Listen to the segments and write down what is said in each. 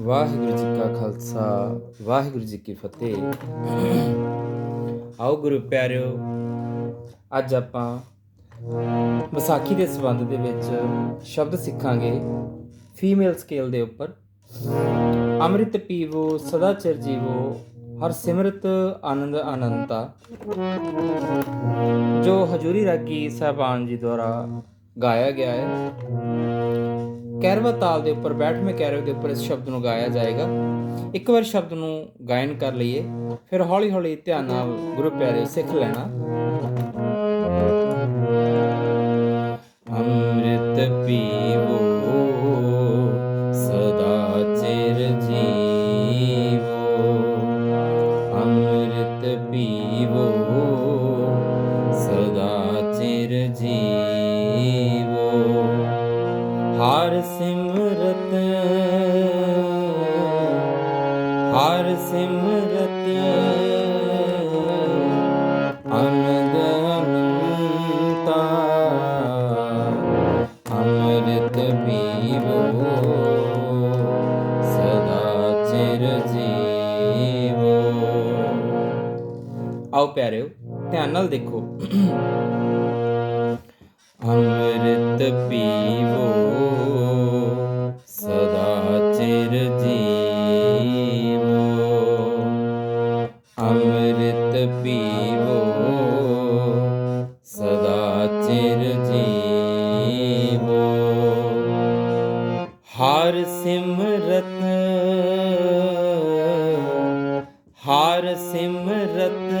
ਵਾਹਿਗੁਰੂ ਜੀ ਕਾ ਖਾਲਸਾ, ਵਾਹਿਗੁਰੂ ਜੀ ਕੀ ਫਤਿਹ। ਆਓ ਗੁਰੂ ਪਿਆਰਿਓ, ਅੱਜ ਆਪਾਂ ਵਿਸਾਖੀ ਦੇ ਸੰਬੰਧ ਦੇ ਵਿੱਚ ਸ਼ਬਦ ਸਿੱਖਾਂਗੇ ਫੀਮੇਲ ਸਕੇਲ ਦੇ ਉੱਪਰ। ਅੰਮ੍ਰਿਤ ਪੀਵੋ ਸਦਾ ਚਿਰ ਜੀਵੋ, ਹਰ ਸਿਮਰਤ ਆਨੰਦ ਅਨੰਤਾ। ਜੋ ਹਜੂਰੀ ਰਾਗੀ ਸਾਹਿਬਾਨ ਜੀ ਦੁਆਰਾ ਗਾਇਆ ਗਿਆ ਹੈ। ਕੈਰਵਾ ਤਾਲ ਦੇ ਉੱਪਰ ਬੈਠਵੇਂ ਕੈਰਵ ਦੇ ਉੱਪਰ ਇਸ ਸ਼ਬਦ ਨੂੰ ਗਾਇਆ ਜਾਏਗਾ। ਇੱਕ ਵਾਰ ਸ਼ਬਦ ਨੂੰ ਗਾਇਨ ਕਰ ਲਈਏ, ਫਿਰ ਹੌਲੀ ਹੌਲੀ ਧਿਆਨ ਨਾਲ ਗੁਰੂ ਪਿਆਰੇ ਸਿੱਖ ਲੈਣਾ। ਅੰਮ੍ਰਿਤ ਪੀਵੋ ਆਓ ਪਿਆਰਿਓ, ਧਿਆਨ ਨਾਲ ਦੇਖੋ। ਅੰਮ੍ਰਿਤ ਪੀਵੋ, ਸਦਾ ਚਿਰ ਜੀਵੋ। ਅੰਮ੍ਰਿਤ ਪੀਵੋ, ਸਦਾ ਚਿਰ ਜੀਵੋ। ਹਰ ਸਿਮਰਤ ਹਰ ਸਿਮਰਤ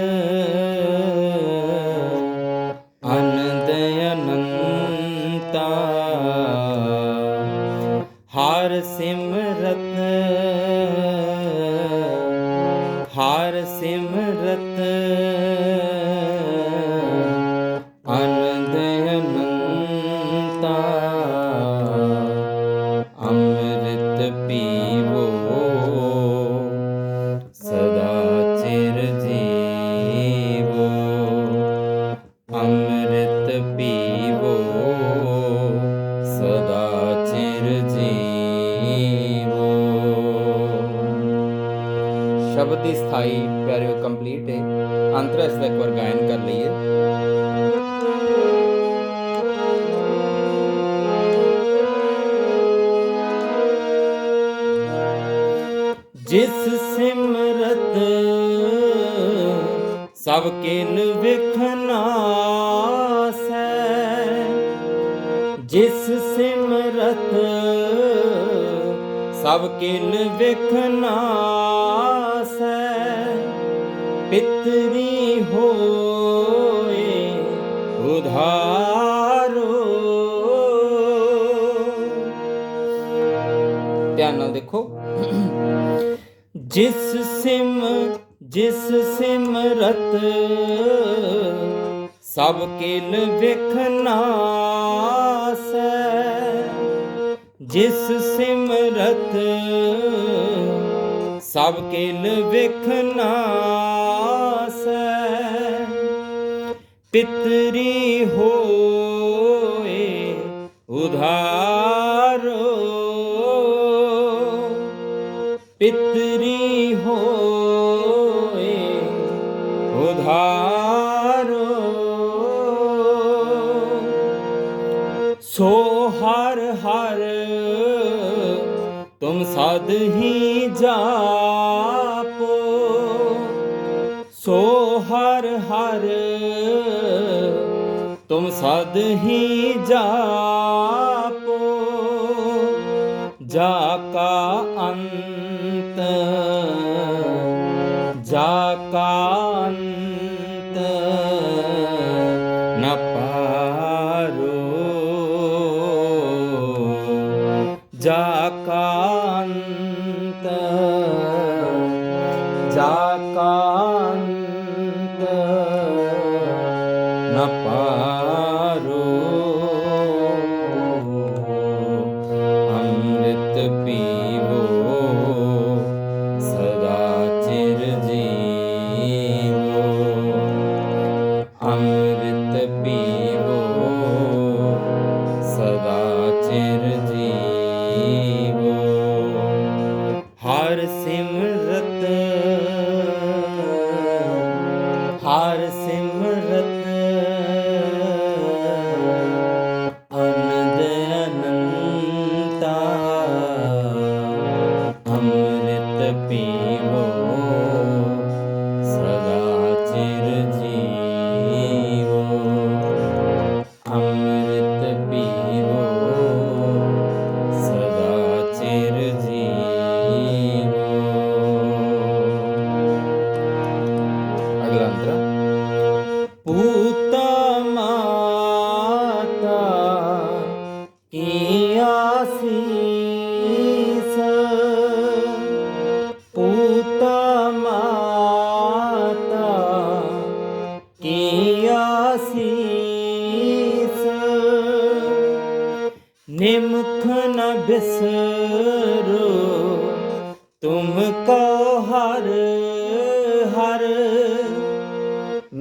ਜਿਸ ਸਿਮਰਤ ਸਭ ਕਿਲ ਵਿਖਨਾਸੈ ਜਿਸ ਸਿਮਰਤ ਸਭ ਕਿਲ ਵਿਖਨਾਸੈ ਪਿਤਰੀ ਹੋਏ ਉਧਾਰੋ। ਧਿਆਨ ਨਾਲ ਦੇਖੋ। ਜਿਸ ਸਿਮ, ਜਿਸ ਸਿਮਰਤ, ਸਭ ਕਿਲ ਵਿਖਨਾਸੈ ਜਿਸ ਸਿਮਰਤ, ਸਭ ਕਿਲ ਵਿਖਨਾਸੈ ਪਿਤਰੀ ਹੋਏ, ਉਧਾਰੋ ਪਿਤਰੀ ਹੋਏ, ਉਧਾਰੋ। ਸੋ ਹਰ ਹਰ ਤੁਮ ਸਦ ਹੀ ਜਾਪੋ। ਸੋ ਹਰ ਹਰ ਤੁਮ ਸਦ ਹੀ ਜਾਪੋ। ਜਾ ਕਾ ਅੰਤ ਜਾ ਕਾ ਅੰਤ ਨ निमख न बिसरो तुमको हर हर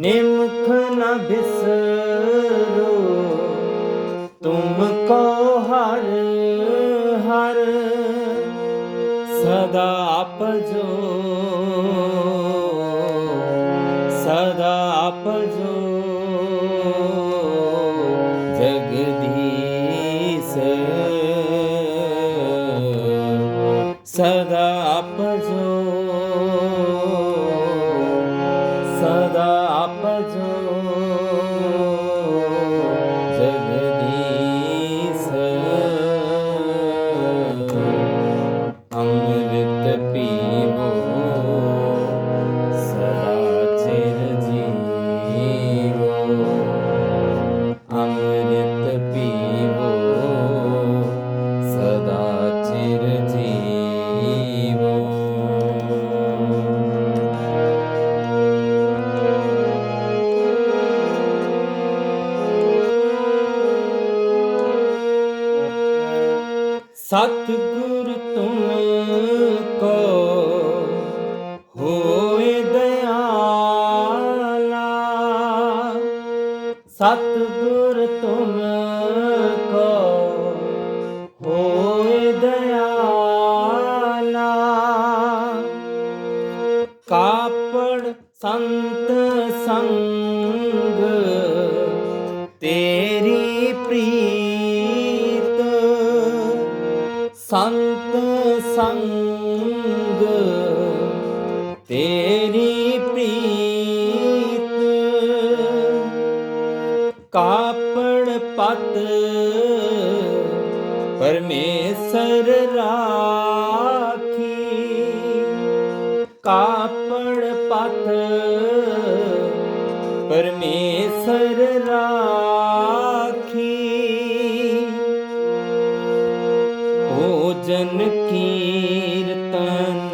निमख न बिसरो तुमको हर हर सदा पजो सदा पजो 快走 ਸੰਤ ਸੰਗ ਤੇਰੀ ਭੋਜਨ ਕੀਰਤਨ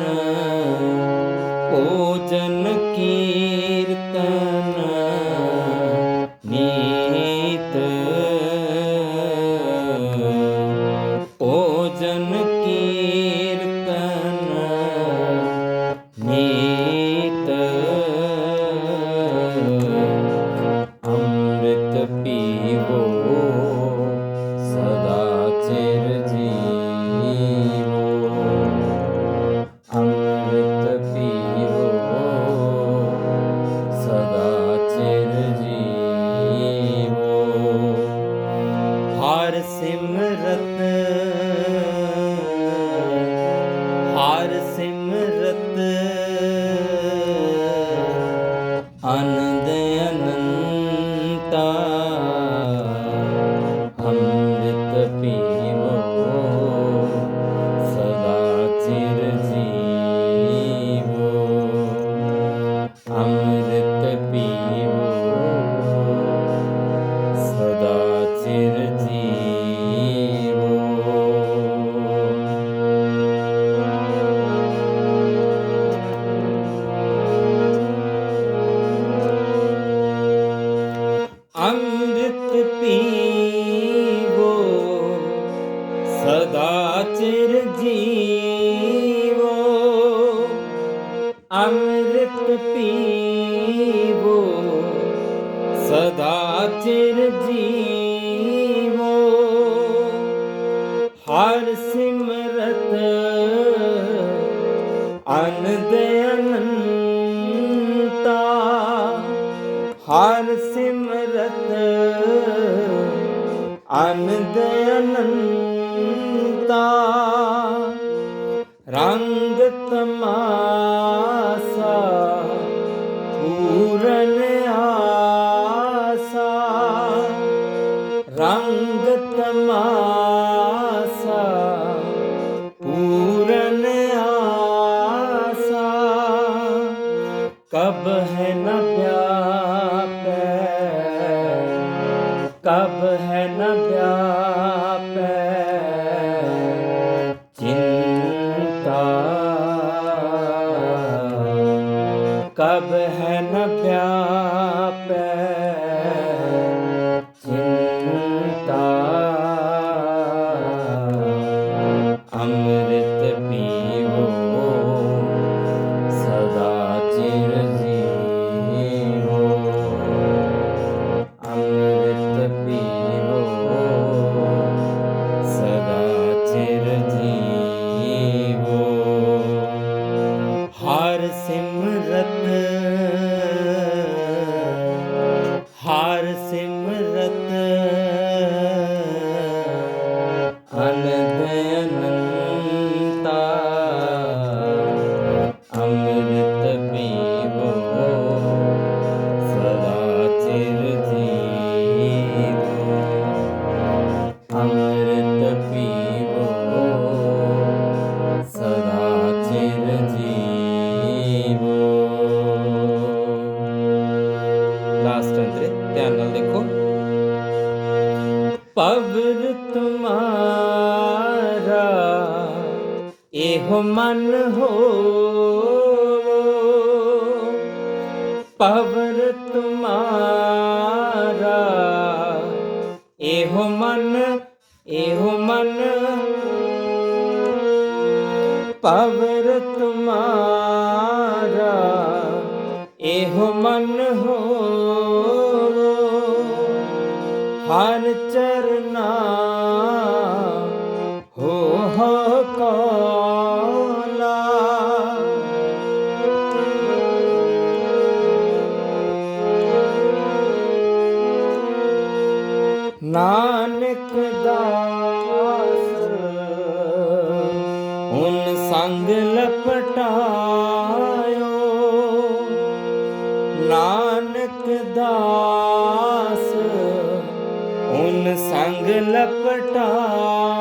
ਅਨੰਤ ਅਨੰਤਾ ਹਰ ਸਿਮਰਤ ਅਨੰਤ ਅਨੰਤਾ ਰੰਗ ਤਮਾ তা ਧਿਆਨ ਨਾਲ ਦੇਖੋ। ਪਵਨ ਤੁਮਾਰਾ ਇਹੋ ਮਨ ਹੋ ਪਵਨ ਹੁਣ ਸੰਗ ਲਪਟਾਇਓ। ਨਾਨਕ ਦਾਸ ਹੁਣ ਸੰਗ ਲਪਟਾਇਓ।